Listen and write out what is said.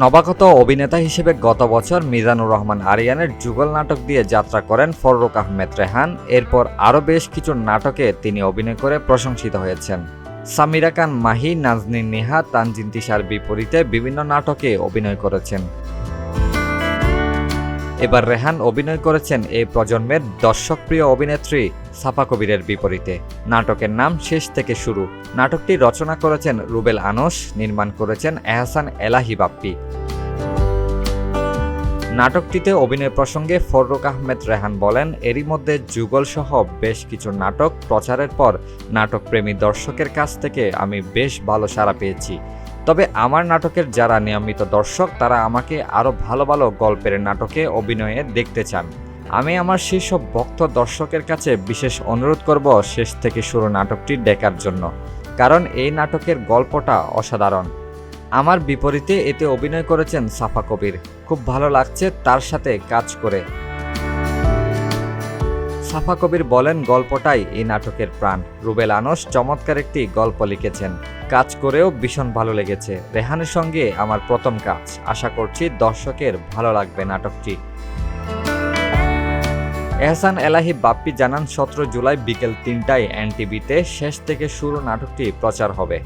নবাগত অভিনেতা হিসেবে গত বছর মিজানুর রহমান আরিয়ানের যুগল নাটক দিয়ে যাত্রা করেন ফররুক আহমেদ রেহান। এরপর আরও বেশ কিছু নাটকে তিনি অভিনয় করে প্রশংসিত হয়েছেন। সামিরা খান, মাহি, নাজনীন নেহা, তানজিন তিশার বিপরীতে বিভিন্ন নাটকে অভিনয় করেছেন। এবার রেহান অভিনয় করেছেন এই প্রজন্মের দর্শকপ্রিয় অভিনেত্রী সাফা কবিরের বিপরীতে। নাটকের নাম শেষ থেকে শুরু। নাটকটি রচনা করেছেন রুবেল আনস, নির্মাণ করেছেন এহসান এলাহি বাপ্পি। নাটকটিতে অভিনয় প্রসঙ্গে ফররুক আহমেদ রেহান বলেন, এরই মধ্যে যুগল সহ বেশ কিছু নাটক প্রচারের পর নাটক প্রেমী দর্শকের কাছ থেকে আমি বেশ ভালো সাড়া পেয়েছি। তবে আমার নাটকের যারা নিয়মিত দর্শক, তারা আমাকে আরও ভালো ভালো গল্পের নাটকে অভিনয়ে দেখতে চান। আমি আমার সেসব ভক্ত দর্শকের কাছে বিশেষ অনুরোধ করব শেষ থেকে শুরু নাটকটি দেখার জন্য, কারণ এই নাটকের গল্পটা অসাধারণ। আমার বিপরীতে এতে অভিনয় করেছেন সাফা কবির। খুব ভালো লাগছে তার সাথে কাজ করে। সাফা কবির বলেন গল্পটাই এই নাটকের প্রাণ। রুবেল আনস চমৎকার একটি গল্প লিখেছেন। কাজ করেও ভীষণ ভালো লেগেছে। রেহানের সঙ্গে আমার প্রথম কাজ। আশা করছি দর্শকের ভালো লাগবে নাটকটি। এহসান এলাহি বাপ্পি জানান, সতেরো জুলাই বিকেল তিনটায় এনটিভিতে শেষ থেকে শুরু নাটকটি প্রচার হবে।